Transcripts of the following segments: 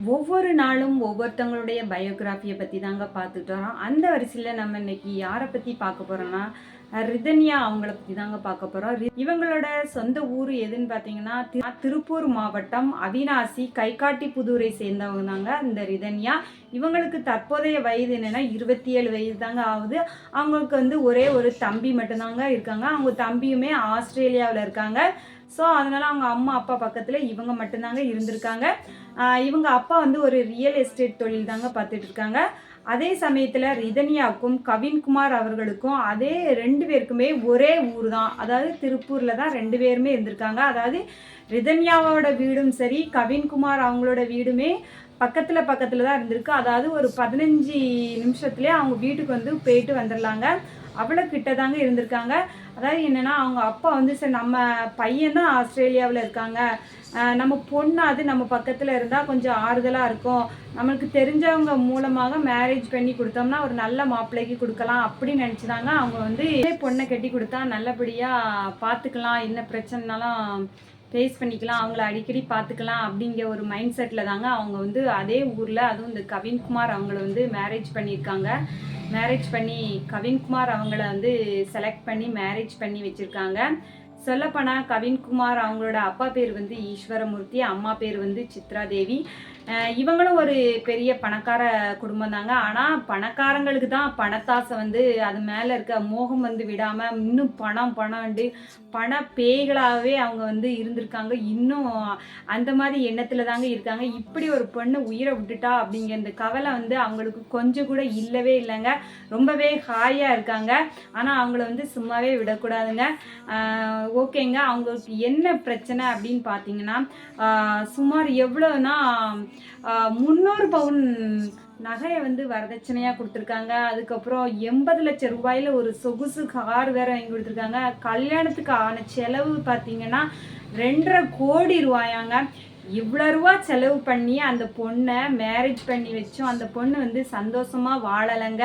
ஒவ்வொரு நாளும் ஒவ்வொருத்தவங்களுடைய பயோகிராஃபியை பற்றி தாங்க பார்த்துட்டு வரோம். அந்த வரிசையில் நம்ம இன்னைக்கு யாரை பற்றி பார்க்க போகிறோம்னா ரிதன்யா அவங்கள பற்றி தாங்க பார்க்க போகிறோம் இவங்களோட சொந்த ஊர் எதுன்னு பார்த்தீங்கன்னா திருப்பூர் மாவட்டம் அவினாசி கைகாட்டி புதூரை சேர்ந்தவங்க தாங்க இந்த ரிதன்யா. இவங்களுக்கு தற்போதைய வயது என்னன்னா இருபத்தி ஏழு வயது தாங்க ஆகுது. அவங்களுக்கு வந்து ஒரே ஒரு தம்பி மட்டும்தாங்க இருக்காங்க. அவங்க தம்பியுமே ஆஸ்திரேலியாவில் இருக்காங்க. ஸோ அதனால அவங்க அம்மா அப்பா பக்கத்தில் இவங்க மட்டும்தாங்க இருந்திருக்காங்க. இவங்க அப்பா வந்து ஒரு ரியல் எஸ்டேட் தொழில் தாங்க பார்த்துட்டு இருக்காங்க. அதே சமயத்தில் ரிதன்யாவுக்கும் கவின்குமார் அவர்களுக்கும் அதே ரெண்டு பேருக்குமே ஒரே ஊர் தான் அதாவது திருப்பூரில் தான் ரெண்டு பேருமே இருந்திருக்காங்க. அதாவது ரிதன்யாவோட வீடும் சரி கவின்குமார் அவங்களோட வீடுமே பக்கத்தில் பக்கத்தில் தான் இருந்திருக்கு. அதாவது ஒரு பதினஞ்சு நிமிஷத்துலேயே அவங்க வீட்டுக்கு வந்து போயிட்டு வந்துடலாங்க அவ்வளோ கிட்ட தாங்க இருந்திருக்காங்க. அதாவது என்னென்னா அவங்க அப்பா வந்து சரி நம்ம பையன் தான் ஆஸ்திரேலியாவில் இருக்காங்க. நம்ம பொண்ணாது நம்ம பக்கத்தில் இருந்தால் கொஞ்சம் ஆறுதலாக இருக்கும். நம்மளுக்கு தெரிஞ்சவங்க மூலமாக மேரேஜ் பண்ணி கொடுத்தோம்னா ஒரு நல்ல மாப்பிள்ளைக்கு கொடுக்கலாம் அப்படின்னு நினச்சிதாங்க அவங்க வந்து இதே பொண்ணை கட்டி கொடுத்தா நல்லபடியாக பார்த்துக்கலாம் என்ன பிரச்சனைனாலும் ஃபேஸ் பண்ணிக்கலாம் அவங்கள அடிக்கடி பார்த்துக்கலாம் அப்படிங்கிற ஒரு மைண்ட் செட்டில் தாங்க அவங்க வந்து அதே ஊரில் அதுவும் இந்த கவின்குமார் அவங்கள வந்து மேரேஜ் பண்ணியிருக்காங்க. மேரேஜ் பண்ணி கவின்குமார் அவங்கள வந்து செலக்ட் பண்ணி மேரேஜ் பண்ணி வச்சுருக்காங்க. சொல்லப்போனால் கவின்குமார் அவங்களோட அப்பா பேர் வந்து ஈஸ்வரமூர்த்தி அம்மா பேர் வந்து சித்ரா தேவி இவங்களும் ஒரு பெரிய பணக்கார குடும்பம் தாங்க. ஆனால் பணக்காரங்களுக்கு தான் பணத்தாசை வந்து அது மேலே இருக்க மோகம் வந்து விடாமல் இன்னும் பணம் பணம்ண்டு பண பேய்களாகவே அவங்க வந்து இருந்திருக்காங்க. இன்னும் அந்த மாதிரி எண்ணத்தில் தாங்க இருக்காங்க. இப்படி ஒரு பொண்ணு உயிரை விட்டுட்டா அப்படிங்கிற இந்த கவலை வந்து அவங்களுக்கு கொஞ்சம் கூட இல்லவே இல்லைங்க. ரொம்பவே ஹாயாக இருக்காங்க. ஆனால் அவங்கள வந்து சும்மாவே விடக்கூடாதுங்க. ஓகேங்க. அவங்களுக்கு என்ன பிரச்சனை அப்படின்னு பார்த்தீங்கன்னா சுமார் எவ்வளோனா முந்நூறு பவுன் நகையை வந்து வரதட்சணையாக கொடுத்துருக்காங்க. அதுக்கப்புறம் எண்பது லட்சம் ரூபாயில் ஒரு சொகுசு கார் வேற வாங்கி கொடுத்துருக்காங்க. கல்யாணத்துக்கு ஆன செலவு பார்த்தீங்கன்னா ரெண்டரை கோடி ரூபாயாங்க. இவ்வளோ ரூபா செலவு பண்ணி அந்த பொண்ணை மேரேஜ் பண்ணி வச்சோம் அந்த பொண்ணு வந்து சந்தோஷமாக வாழலைங்க.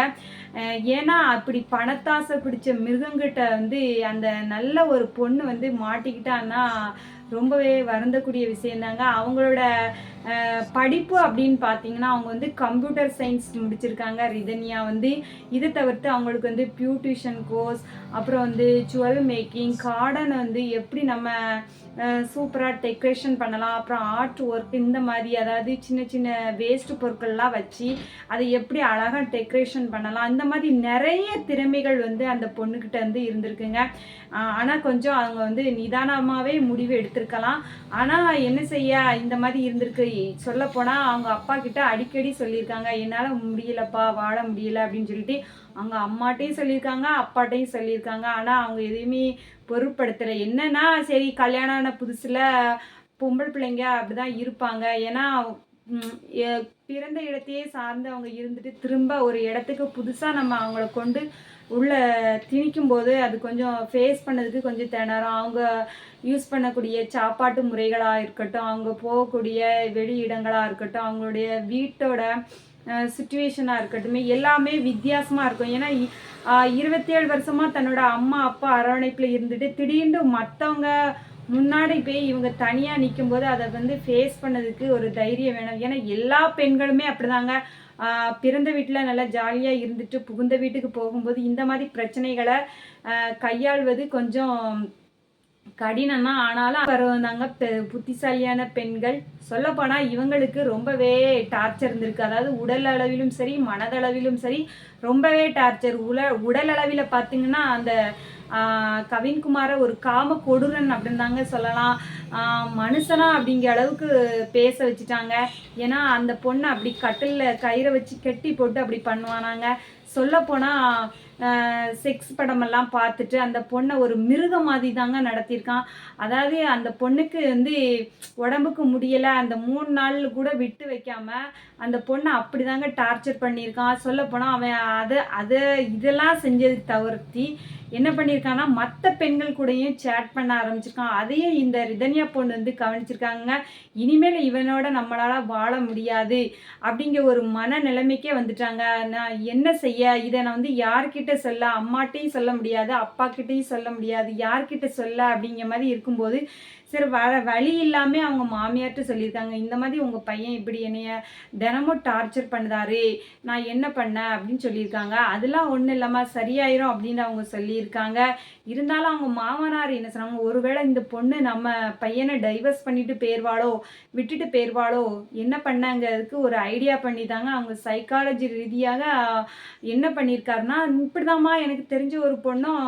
ஏன்னா அப்படி பணத்தாசை பிடிச்ச மிருகங்கிட்ட வந்து அந்த நல்ல ஒரு பொண்ணு வந்து மாட்டிக்கிட்டான்னா ரொம்பவே வருந்தக்கூடிய விஷயந்தாங்க அவங்களோட படிப்பு அப்படின்னு பார்த்தீங்கன்னா அவங்க வந்து கம்ப்யூட்டர் சயின்ஸ் முடிச்சிருக்காங்க. ரிதன்யா வந்து இதை தவிர்த்து அவங்களுக்கு வந்து பியூட்டிஷியன் கோர்ஸ் அப்புறம் வந்து ஜுவல் மேக்கிங் கார்டன் வந்து எப்படி நம்ம சூப்பராக டெக்கரேஷன் பண்ணலாம் அப்புறம் ஆர்ட் ஒர்க் இந்த மாதிரி அதாவது சின்ன சின்ன வேஸ்ட் பொருட்கள்லாம் வச்சு அதை எப்படி அழகாக டெக்கரேஷன் பண்ணலாம் இந்த அந்த மாதிரி நிறைய திறமைகள் வந்து அந்த பொண்ணுக்கிட்ட வந்து இருந்திருக்குங்க. ஆனால் கொஞ்சம் அவங்க வந்து நிதானமாகவே முடிவு எடுத்திருக்கலாம். ஆனால் என்ன செய்ய இந்த மாதிரி இருந்திருக்கு. சொல்லப்போனால் அவங்க அப்பா கிட்ட அடிக்கடி சொல்லியிருக்காங்க. என்னால் முடியலப்பா வாழ முடியல அப்படின்னு சொல்லிட்டு அவங்க அம்மாட்டையும் சொல்லியிருக்காங்க அப்பாட்டையும் சொல்லியிருக்காங்க. ஆனால் அவங்க எதையுமே பொருட்படுத்தலை. என்னன்னா சரி கல்யாணம் ஆன புதுசில் பொம்பளை பிள்ளைங்க அப்படிதான் இருப்பாங்க. ஏன்னா பிறந்த இடத்தையே சார்ந்து அவங்க இருந்துட்டு திரும்ப ஒரு இடத்துக்கு புதுசாக நம்ம அவங்கள கொண்டு உள்ள திணிக்கும் போது அது கொஞ்சம் ஃபேஸ் பண்ணதுக்கு கொஞ்சம் திணறும். அவங்க யூஸ் பண்ணக்கூடிய சாப்பாட்டு முறைகளாக இருக்கட்டும் அவங்க போகக்கூடிய வெளி இடங்களாக இருக்கட்டும் அவங்களுடைய வீட்டோட சுச்சுவேஷனாக இருக்கட்டும் எல்லாமே வித்தியாசமாக இருக்கும். ஏன்னா இருபத்தேழு வருஷமாக தன்னோட அம்மா அப்பா அரவணைப்பில் இருந்துட்டு திடீர்னு மற்றவங்க முன்னாடி போய் இவங்க தனியாக நிற்கும்போது அதை வந்து ஃபேஸ் பண்ணதுக்கு ஒரு தைரியம் வேணும். ஏன்னா எல்லா பெண்களுமே அப்படிதாங்க. பிறந்த வீட்டில் நல்லா ஜாலியாக இருந்துட்டு புகுந்த வீட்டுக்கு போகும்போது இந்த மாதிரி பிரச்சனைகளை கையாள்வது கொஞ்சம் கடினம் தான் ஆனாலும் வருவந்தாங்க பெ- புத்திசாலியான பெண்கள். சொல்லப்போனால் இவங்களுக்கு ரொம்பவே டார்ச்சர் இருந்திருக்கு. அதாவது உடல் அளவிலும் சரி மனதளவிலும் சரி ரொம்பவே டார்ச்சர் உல உடல் அளவில் பார்த்தீங்கன்னா அந்த கவின்குமாரை ஒரு காம கொடூரன் அப்படின்னு தாங்க சொல்லலாம். ஆஹ், மனுஷனா அப்படிங்கிற அளவுக்கு பேச வச்சுட்டாங்க. ஏன்னா அந்த பொண்ணை அப்படி கட்டிலில் கயிறை வச்சு கெட்டி போட்டு அப்படி பண்ணுவானாங்க. சொல்லப்போனால் செக்ஸ் படமெல்லாம் பார்த்துட்டு அந்த பொண்ணை ஒரு மிருக மாதிரி தாங்க நடத்தியிருக்கான். அதாவது அந்த பொண்ணுக்கு வந்து உடம்புக்கு முடியலை அந்த மூணு நாள் கூட விட்டு வைக்காம அந்த பொண்ணை அப்படிதாங்க டார்ச்சர் பண்ணியிருக்கான். சொல்லப்போனால் அவன் அதை அதை இதெல்லாம் செஞ்சது தவிர்த்தி என்ன பண்ணியிருக்கான்னா மற்ற பெண்கள் கூடயும் சேட் பண்ண ஆரம்பிச்சிருக்கான். அதையும் இந்த ரிதன்யா பொண்ணு வந்து கவனிச்சிருக்காங்க இனிமேல் இவனோட நம்மளால் வாழ முடியாது அப்படிங்கிற ஒரு மன நிலைமைக்கே வந்துட்டாங்க. நான் என்ன செய்ய இதை நான் வந்து யார்கிட்ட சொல்ல அம்மாட்டையும் சொல்ல முடியாது அப்பா கிட்டையும் சொல்ல முடியாது யார்கிட்ட சொல்ல அப்படிங்கிற மாதிரி இருக்கும்போது சரி வர வழி இல்லாமல் அவங்க மாமியார்கிட்ட சொல்லியிருக்காங்க. இந்த மாதிரி உங்கள் பையன் இப்படி என்னைய தினமும் டார்ச்சர் பண்ணுதாரு நான் என்ன பண்ணேன் அப்படின்னு சொல்லியிருக்காங்க. அதெல்லாம் ஒன்றும் இல்லாமல் சரியாயிரும் அப்படின்னு அவங்க சொல்லியிருக்காங்க. இருந்தாலும் அவங்க மாமனார் என்ன சொன்னாங்க? ஒருவேளை இந்த பொண்ணு நம்ம பையனை டைவர்ஸ் பண்ணிட்டு போயிடுவாளோ விட்டுட்டு போயிடுவாளோ என்ன பண்ணாங்கிறதுக்கு ஒரு ஐடியா பண்ணி தாங்க அவங்க சைக்காலஜி ரீதியாக என்ன பண்ணியிருக்காருன்னா இப்படிதாம்மா எனக்கு தெரிஞ்ச ஒரு பொண்ணும்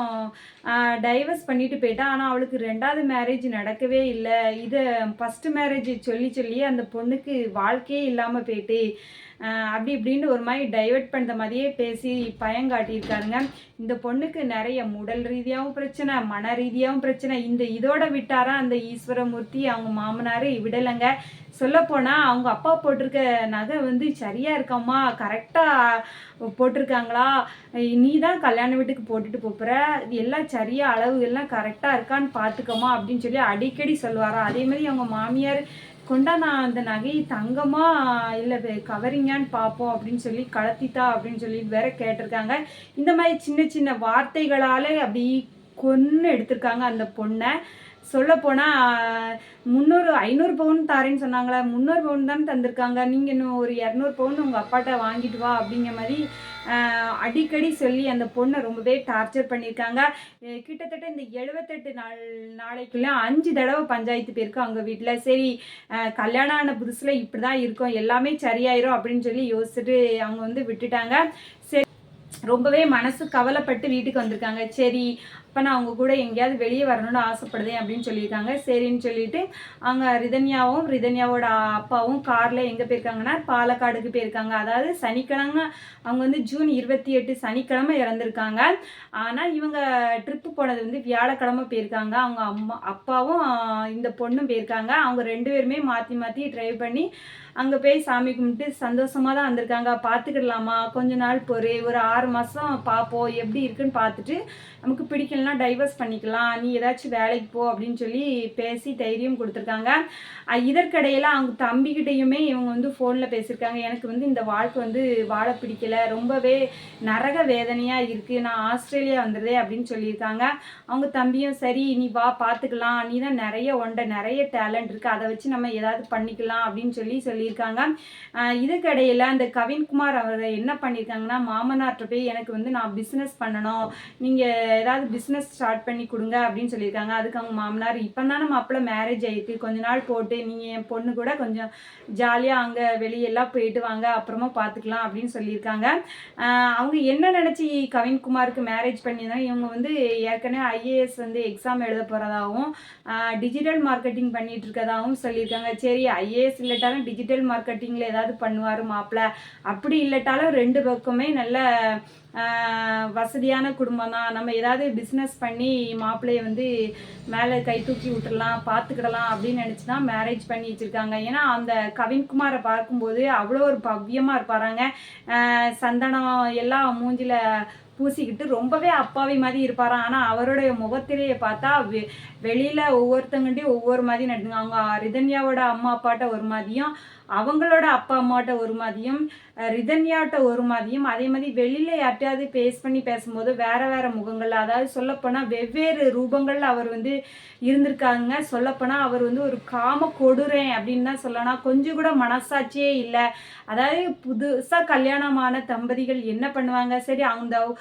டைவர்ஸ் பண்ணிட்டு போயிட்டா. ஆனால் அவளுக்கு ரெண்டாவது மேரேஜ் நடக்கவே இல்லை. இதை ஃபஸ்ட்டு மேரேஜ் சொல்லி சொல்லி அந்த பொண்ணுக்கு வாழ்க்கையே இல்லாமல் போயிட்டு அப்படி இப்படின்னு ஒரு மாதிரி டைவர்ட் பண்ணுற மாதிரியே பேசி பயங்காட்டியிருக்காருங்க இந்த பொண்ணுக்கு நிறைய உடல் ரீதியாகவும் பிரச்சனை மன ரீதியாகவும் பிரச்சனை. இந்த இதோட விட்டாரா அந்த ஈஸ்வரமூர்த்தி அவங்க மாமனார் விடலைங்க. சொல்லப்போனால் அவங்க அப்பா போட்டிருக்க நகை வந்து சரியாக இருக்காம்மா கரெக்டாக போட்டிருக்காங்களா? நீ தான் கல்யாண வீட்டுக்கு போட்டுட்டு போகிற எல்லாம் சரியாக அளவு எல்லாம் கரெக்டாக இருக்கான்னு பார்த்துக்கம்மா அப்படின்னு சொல்லி அடிக்கடி சொல்லுவாராம் அதே மாதிரி அவங்க மாமியார் கொண்டா நான் அந்த நகையை தங்கமா இல்லை கவரிங்கான்னு பார்ப்போம் அப்படின்னு சொல்லி கலத்தித்தா அப்படின்னு சொல்லி வேற கேட்டிருக்காங்க. இந்த மாதிரி சின்ன சின்ன வார்த்தைகளாலே அப்படி கொன்று எடுத்திருக்காங்க அந்த பொண்ணை. சொல்லப்போனால் முந்நூறு ஐநூறு பவுன் தாரேன்னு சொன்னாங்களே முந்நூறு பவுன் தான் தந்திருக்காங்க. நீங்கள் இன்னும் ஒரு இரநூறு பவுன் உங்கள் அப்பாட்ட வாங்கிட்டு வா அப்படிங்கிற மாதிரி அடிக்கடி சொல்லி அந்த பொண்ணை ரொம்பவே டார்ச்சர் பண்ணியிருக்காங்க. கிட்டத்தட்ட இந்த எழுபத்தெட்டு நாள் நாளைக்குள்ளே அஞ்சு தடவை பஞ்சாயத்து போயிருக்கோம் அவங்க வீட்டில் சரி கல்யாணம் ஆன புதுசில் இப்படி தான் இருக்கும் எல்லாமே சரியாயிரும் அப்படின்னு சொல்லி யோசிச்சுட்டு அவங்க வந்து விட்டுட்டாங்க. சரி ரொம்பவே மனசு கவலைப்பட்டு வீட்டுக்கு வந்திருக்காங்க. சரி அப்போ நான் அவங்க கூட எங்கேயாவது வெளியே வரணும்னு ஆசைப்படுதேன் அப்படின்னு சொல்லியிருக்காங்க. சரின்னு சொல்லிட்டு அங்கே ரிதன்யாவும் ரிதன்யாவோட அப்பாவும் காரில் எங்கே போயிருக்காங்கன்னா பாலக்காடுக்கு போயிருக்காங்க. அதாவது சனிக்கிழமை அவங்க வந்து ஜூன் இருபத்தி எட்டு சனிக்கிழமை இறந்துருக்காங்க. ஆனால் இவங்க ட்ரிப்பு போனது வந்து வியாழக்கிழமை போயிருக்காங்க. அவங்க அம்மா அப்பாவும் இந்த பொண்ணும் போயிருக்காங்க. அவங்க ரெண்டு பேருமே மாற்றி மாற்றி ட்ரைவ் பண்ணி அங்கே போய் சாமி கும்பிட்டு சந்தோஷமாக தான் வந்திருக்காங்க. பார்த்துக்கிடலாமா? கொஞ்ச நாள் பொறு ஒரு ஆறு மாதம் பார்ப்போம். எப்படி இருக்குன்னு பார்த்துட்டு நமக்கு பிடிக்கலனா டைவர்ஸ் பண்ணிக்கலாம். நீ ஏதாச்சும் வேலைக்கு போ அப்படின்னு சொல்லி பேசி தைரியம் கொடுத்துருக்காங்க. இதற்கிடையில் அவங்க தம்பிக்கிட்டையுமே இவங்க வந்து ஃபோனில் பேசியிருக்காங்க. எனக்கு வந்து இந்த வாழ்க்கை வந்து வாழ பிடிக்கல. ரொம்பவே நரக வேதனையாக இருக்குது நான் ஆஸ்திரேலியா வந்துடுதே அப்படின்னு சொல்லியிருக்காங்க. அவங்க தம்பியும் சரி நீ வா பார்த்துக்கலாம் நீ தான் நிறைய ஒன்றை நிறைய டேலண்ட் இருக்குது அதை வச்சு நம்ம ஏதாவது பண்ணிக்கலாம் அப்படின்னு சொல்லி சொல்லியிருக்காங்க. ஆஹ் அந்த கவின்குமார் அவர் என்ன பண்ணியிருக்காங்கன்னா மாமனார்கிட்ட போய் எனக்கு வந்து நான் பிஸ்னஸ் பண்ணணும். நீங்கள் ஏதாவது பிஸ்னஸ் ஸ்டார்ட் பண்ணி கொடுங்க அப்படின்னு சொல்லியிருக்காங்க. அதுக்கு அவங்க மாமனார் இப்போ தானே மாப்பிள்ள மேரேஜ் ஆகிருக்கு கொஞ்ச நாள் போட்டு நீங்கள் என் பொண்ணு கூட கொஞ்சம் ஜாலியாக அங்கே வெளியெல்லாம் போயிட்டு வாங்க அப்புறமா பார்த்துக்கலாம் அப்படின்னு சொல்லியிருக்காங்க. அவங்க என்ன நினச்சி கவின்குமாருக்கு மேரேஜ் பண்ணியிருந்தாங்க? இவங்க வந்து ஏற்கனவே ஐஏஎஸ் வந்து எக்ஸாம் எழுத போகிறதாகவும் டிஜிட்டல் மார்க்கெட்டிங் பண்ணிட்டு இருக்கதாகவும் சொல்லியிருக்காங்க. சரி ஐஏஎஸ் இல்லட்டாலும் டிஜிட்டல் மார்க்கெட்டிங்கில் ஏதாவது பண்ணுவார் மாப்பிள்ள. அப்படி இல்லட்டாலும் ரெண்டு பக்கமே நல்ல வசதியான குடும்பம் தான் நம்ம ஏதாவது பிஸ்னஸ் பண்ணி மாப்பிள்ளைய வந்து மேலே கை தூக்கி விட்டுறலாம் பார்த்துக்கிடலாம் அப்படின்னு நினச்சி தான் மேரேஜ் பண்ணி வச்சுருக்காங்க. ஏன்னா அந்த கவின்குமாரை பார்க்கும்போது அவ்வளோ ஒரு பவ்யமாக இருப்பாராங்க. சந்தனம் எல்லாம் மூஞ்சியில் பூசிக்கிட்டு ரொம்பவே அப்பாவி மாதிரி இருப்பாராம். ஆனால் அவருடைய முகத்திலேயே பார்த்தா வெ வெளியில் ஒவ்வொருத்தங்கிட்டையும் ஒவ்வொரு மாதிரி நடந்துங்க அவங்க ரிதன்யாவோட அம்மா அப்பாட்ட ஒரு மாதிரியும் அவங்களோட அப்பா அம்மாட்ட ஒரு மாதிரியும் ரிதன்யாட்ட ஒரு மாதிரியும் அதே மாதிரி வெளியில் யார்ட்டையாவது பேஸ் பண்ணி பேசும்போது வேற வேறு முகங்கள்ல அதாவது சொல்லப்போனால் வெவ்வேறு ரூபங்களில் அவர் வந்து இருந்திருக்காங்க. சொல்லப்போனால் அவர் வந்து ஒரு காம கொடுறேன் அப்படின்னு தான் சொல்லலாம். கொஞ்சம் கூட மனசாட்சியே இல்லை. அதாவது புதுசாக கல்யாணமான தம்பதிகள் என்ன பண்ணுவாங்க? சரி அந்த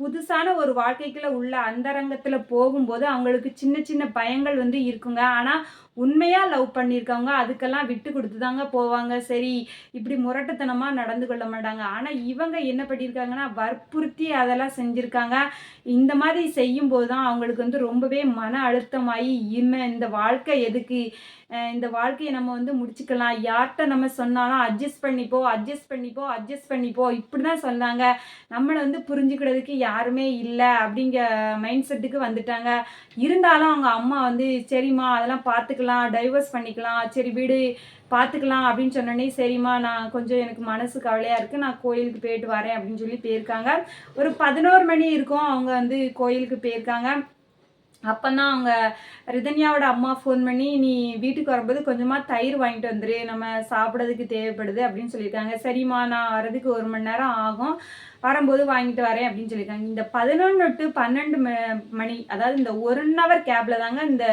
புதுசான ஒரு வாழ்க்கைக்குள்ள உள்ள அந்தரங்கத்தில் போகும்போது அவங்களுக்கு சின்ன சின்ன பயங்கள் வந்து இருக்குங்க. ஆனால் உண்மையாக லவ் பண்ணியிருக்கவங்க அதுக்கெல்லாம் விட்டு கொடுத்து தாங்க போவாங்க. சரி இப்படி முரட்டுத்தனமாக நடந்து கொள்ள மாட்டாங்க. ஆனால் இவங்க என்ன பண்ணியிருக்காங்கன்னா வற்புறுத்தி அதெல்லாம் செஞ்சுருக்காங்க. இந்த மாதிரி செய்யும்போது தான் அவங்களுக்கு வந்து ரொம்பவே மன அழுத்தமாகி இனிமே இந்த வாழ்க்கை எதுக்கு? இந்த வாழ்க்கையை நம்ம வந்து முடிச்சுக்கலாம். யார்கிட்ட நம்ம சொன்னாலும் அட்ஜஸ்ட் பண்ணிப்போ அட்ஜஸ்ட் பண்ணிப்போ அட்ஜஸ்ட் பண்ணிப்போ. இப்படி தான் சொன்னாங்க. நம்மளை வந்து புரிஞ்சுக்கிறதுக்கு யாருமே இல்லை அப்படிங்கிற மைண்ட் செட்டுக்கு வந்துட்டாங்க. இருந்தாலும் அவங்க அம்மா வந்து சரிம்மா அதெல்லாம் பார்த்துக்கலாம் டைவர்ஸ் பண்ணிக்கலாம் சரி வீடு பார்த்துக்கலாம் அப்படின்னு சொன்னோடனே சரிம்மா நான் கொஞ்சம் எனக்கு மனசு கவலையாக இருக்குது நான் கோயிலுக்கு போயிட்டு வரேன் அப்படின்னு சொல்லி போயிருக்காங்க. ஒரு பதினோரு மணி இருக்கும் அவங்க வந்து கோயிலுக்கு போயிருக்காங்க. அப்போ தான் அவங்க ரிதன்யாவோட அம்மா ஃபோன் பண்ணி நீ வீட்டுக்கு வரும்போது கொஞ்சமாக தயிர் வாங்கிட்டு வந்துரு நம்ம சாப்பிட்றதுக்கு தேவைப்படுது அப்படின்னு சொல்லியிருக்காங்க. சரிம்மா நான் வரதுக்கு ஒரு மணி நேரம் ஆகும். வரும்போது வாங்கிட்டு வரேன் அப்படின்னு சொல்லியிருக்காங்க. இந்த பதினொன்று டு பன்னெண்டு ம- மணி அதாவது இந்த ஒன் ஹவர் கேப்பில் தாங்க இந்த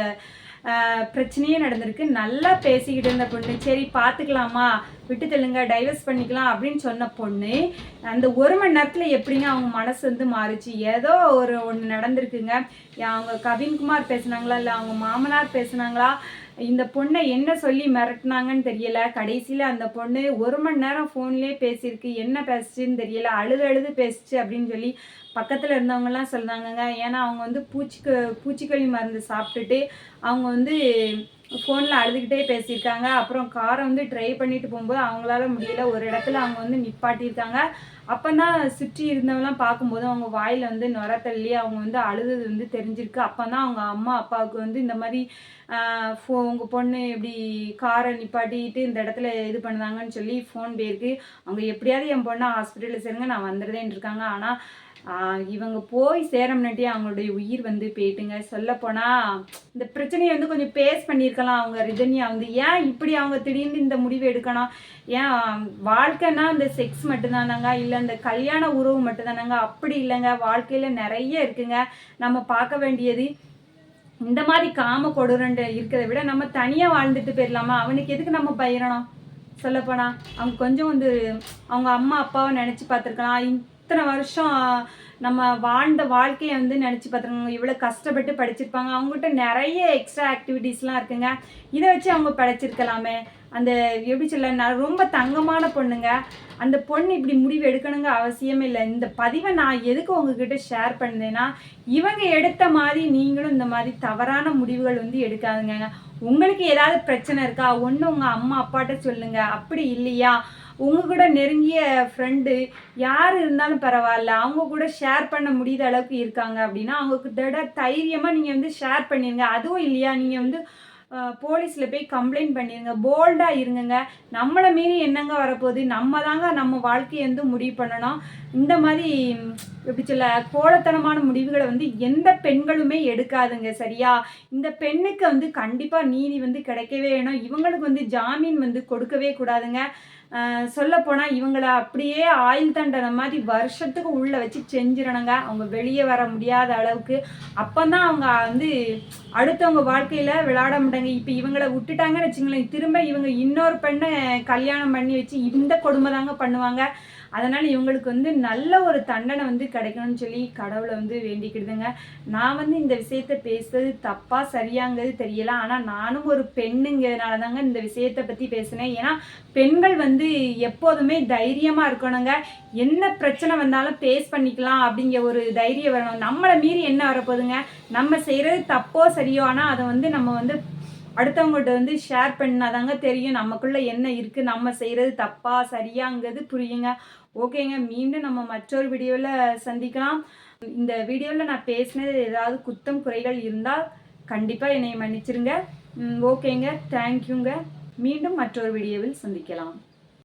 பிரச்சனையும் பிரச்சனையே நடந்திருக்கு. நல்லா பேசிக்கிட்டு இருந்த பொண்ணு சரி பார்த்துக்கலாமா விட்டு தெலுங்க டைவர்ஸ் பண்ணிக்கலாம் அப்படின்னு சொன்ன பொண்ணு அந்த ஒரு மணி நேரத்தில் எப்படிங்க அவங்க மனசு வந்து மாறுச்சு? ஏதோ ஒரு ஒன்று நடந்திருக்குங்க. அவங்க கவின்குமார் பேசுனாங்களா? இல்லை அவங்க மாமனார் பேசுனாங்களா? இந்த பொண்ணை என்ன சொல்லி மிரட்டினாங்கன்னு தெரியல. கடைசியில் அந்த பொண்ணு ஒரு மணி நேரம் ஃபோன்லேயே பேசியிருக்கு. என்ன பேசுச்சுன்னு தெரியல. அழுது அழுது பேசுச்சு அப்படின்னு சொல்லி பக்கத்தில் இருந்தவங்கலாம் சொன்னாங்கங்க ஏன்னா அவங்க வந்து பூச்சிக்கு பூச்சிக்கொல்லி மருந்து சாப்பிட்டுட்டு அவங்க வந்து ஃபோனில் அழுதுகிட்டே பேசியிருக்காங்க. அப்புறம் காரை வந்து ட்ரை பண்ணிட்டு போகும்போது அவங்களால முடியல. ஒரு இடத்துல அவங்க வந்து நிப்பாட்டியிருக்காங்க. அப்போ தான் சுற்றி இருந்தவங்களாம் பார்க்கும்போது அவங்க வாயில் வந்து நுர தள்ளி அவங்க வந்து அழுதது வந்து தெரிஞ்சிருக்கு. அப்போ தான் அவங்க அம்மா அப்பாவுக்கு வந்து இந்த மாதிரி ஃபோ உங்கள் பொண்ணு இப்படி காரை நிப்பாட்டிட்டு இந்த இடத்துல இது பண்ணுதாங்கன்னு சொல்லி ஃபோன் போயிருக்கு அவங்க எப்படியாவது என் பொண்ணை ஹாஸ்பிட்டலில் சேருங்க நான் வந்துடுதேன் இருக்காங்க. ஆனால் இவங்க போய் சேரம்னாட்டி அவங்களுடைய உயிர் வந்து போயிட்டுங்க. சொல்லப்போனால் இந்த பிரச்சனையை வந்து கொஞ்சம் பேஸ் பண்ணியிருக்கலாம் அவங்க ரிதன்யா. வந்து ஏன் இப்படி அவங்க திடீர்னு இந்த முடிவு எடுக்கணும்? ஏன் வாழ்க்கைன்னா இந்த செக்ஸ் மட்டும்தானாங்க? இல்லை இந்த கல்யாண உறவு மட்டும்தானாங்க? அப்படி இல்லைங்க. வாழ்க்கையில் நிறைய இருக்குங்க. நம்ம பார்க்க வேண்டியது இந்த மாதிரி காம கொடூரண்டு இருக்கிறத விட நம்ம தனியாக வாழ்ந்துட்டு போயிடலாமா? அவனுக்கு எதுக்கு நம்ம பயிரணும்? சொல்லப்போனா அவங்க கொஞ்சம் வந்து அவங்க அம்மா அப்பாவை நினச்சி பார்த்துருக்கலாம். இத்தனை வருஷம் நம்ம வாழ்ந்த வாழ்க்கையை வந்து நினச்சி பார்த்துருக்கோம் இவ்வளோ கஷ்டப்பட்டு படிச்சிருப்பாங்க. அவங்ககிட்ட நிறைய எக்ஸ்ட்ரா ஆக்டிவிட்டீஸ்லாம் இருக்குங்க. இதை வச்சு அவங்க படிச்சிருக்கலாமே. அந்த எப்படி சொல்ல ரொம்ப தங்கமான பொண்ணுங்க. அந்த பொண்ணு இப்படி முடிவு எடுக்கணுங்க அவசியமே இல்லை. இந்த பதிவை நான் எதுக்கு உங்ககிட்ட ஷேர் பண்ணேன்னா இவங்க எடுத்த மாதிரி நீங்களும் இந்த மாதிரி தவறான முடிவுகள் வந்து எடுக்காதுங்க உங்களுக்கு ஏதாவது பிரச்சனை இருக்கா? ஒன்று உங்கள் அம்மா அப்பாட்ட சொல்லுங்க. அப்படி இல்லையா? உங்கள் கூட நெருங்கிய ஃப்ரெண்டு யார் இருந்தாலும் பரவாயில்ல. அவங்க கூட ஷேர் பண்ண முடியாத அளவுக்கு இருக்காங்க அப்படின்னா அவங்க கிட்ட தைரியமாக நீங்கள் வந்து ஷேர் பண்ணிடுங்க அதுவும் இல்லையா நீங்கள் வந்து போலீஸில் போய் கம்ப்ளைண்ட் பண்ணிடுங்க போல்டாக இருங்கங்க. நம்மளை மீறி என்னங்க வரப்போகுது? நம்ம தாங்க நம்ம வாழ்க்கையை வந்து முடிவு பண்ணணும். இந்த மாதிரி எப்படி சொல்ல கோலத்தனமான முடிவுகளை வந்து எந்த பெண்களுமே எடுக்காதுங்க சரியா? இந்த பெண்ணுக்கு வந்து கண்டிப்பாக நீதி வந்து கிடைக்கவே வேணும். இவங்களுக்கு வந்து ஜாமீன் வந்து கொடுக்கவே கூடாதுங்க. சொல்லப்போனால் இவங்களை அப்படியே ஆயில் தண்டனை மாதிரி வருஷத்துக்கு உள்ளே வச்சு செஞ்சிடணுங்க. அவங்க வெளியே வர முடியாத அளவுக்கு. அப்போ தான் அவங்க வந்து அடுத்தவங்க வாழ்க்கையில் விளையாட முடியாங்க இப்போ இவங்கள விட்டுட்டாங்கன்னு வச்சுங்களேன் திரும்ப இவங்க இன்னொரு பெண்ணை கல்யாணம் பண்ணி வச்சு இந்த கொடுமை தாங்க பண்ணுவாங்க. அதனால் இவங்களுக்கு வந்து நல்ல ஒரு தண்டனை வந்து கிடைக்கணும்னு சொல்லி கடவுளை வந்து வேண்டிக்கிடுதுங்க. நான் வந்து இந்த விஷயத்த பேசுறது தப்பாக சரியாங்கிறது தெரியல. ஆனால் நானும் ஒரு பெண்ணுங்கிறதுனால தாங்க இந்த விஷயத்தை பற்றி பேசினேன். ஏன்னா பெண்கள் வந்து எப்போதுமே தைரியமாக இருக்கணுங்க. என்ன பிரச்சனை வந்தாலும் ஃபேஸ் பண்ணிக்கலாம் அப்படிங்கிற ஒரு தைரியம் வரணும். நம்மளை மீறி என்ன வரப்போகுதுங்க? நம்ம செய்கிறது தப்போ சரியோ ஆனால் அதை வந்து நம்ம வந்து அடுத்தவங்கள்ட்ட வந்து ஷேர் பண்ணாதாங்க தெரியும். நமக்குள்ளே என்ன இருக்குது நம்ம செய்கிறது தப்பா சரியாங்கிறது புரியுங்க. ஓகேங்க. மீண்டும் நம்ம மற்றொரு வீடியோவில் சந்திக்கலாம். இந்த வீடியோவில் நான் பேசினது ஏதாவது குத்தம் குறைகள் இருந்தால் கண்டிப்பாக என்னை மன்னிச்சிருங்க. ஓகேங்க. தேங்க்யூங்க மீண்டும் மற்றொரு வீடியோவில் சந்திக்கலாம்.